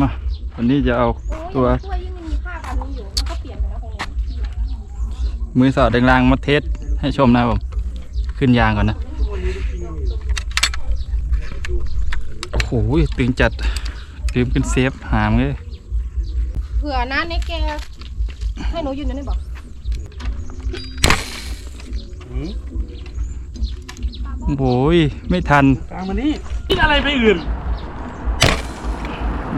มาวันนี้จะเอาตัวตัวยิ่งมีค่ากันนี้อยู่มันก็เปลี่ยนไปแล้วคงมือสอดแรงๆมาเทสให้ชมนะครับผม ขึ้นยางก่อนนะ โอ้โหตึงจัดลืมขึ้นเซฟหามเลยเผื่อนะในแกให้หนูยืนอยู่นี่บอกโอ้โหไม่ทันกลางมานี่คิดอะไรไปอื่น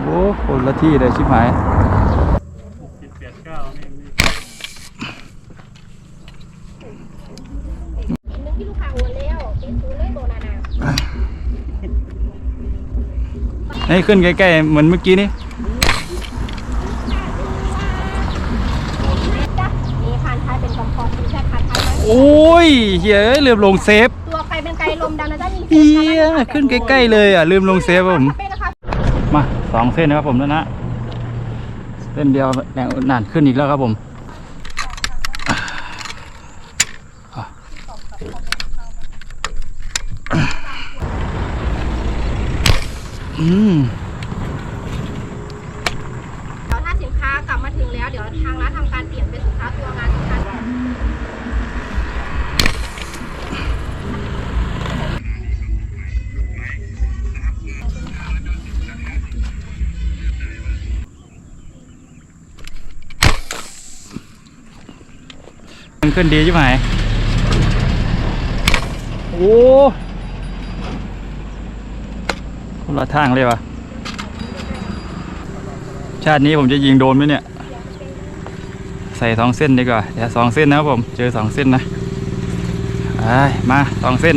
โอ้โหคนละที่เลยชิบหายหกเจ็ดแปดเก้านี่นี่เห็นนึงที่ลูกค้าหัวแล้วเป็นศูนย์เลยโบนานาให้ขึ้นใกล้ๆเหมือนเมื่อกี้นี่จ้ะนี่ผ่านท้ายเป็นกองคอที่แค่ผ่านท้ายไหมโอ้ยเฮ้ยลืมลงเซฟตัวไกลเป็นไกลลมดันนะจ๊ะมีเฮียขึ้นใกล้ๆเลยอะลืมลงเซฟครับผมเป็นนะคะมา สองเส้นนะครับผมแล้วนะเส้นเดียวแรงนานขึ้นอีกแล้วครับผมอืมเดี๋ยวถ้าสินค้ากลับมาถึงแล้ว เดี๋ยวทางร้านทำการเปลี่ยนเป็นสินค้าตัวงาน มันขึ้นดีใช่ไหมโอ้คนละทางเลยวะชาตินี้ผมจะยิงโดนไหมเนี่ย ใส่สองเส้นดีกว่าเดี๋ยวสองเส้นนะครับผม เจอสองเส้นนะไปมาสองเส้น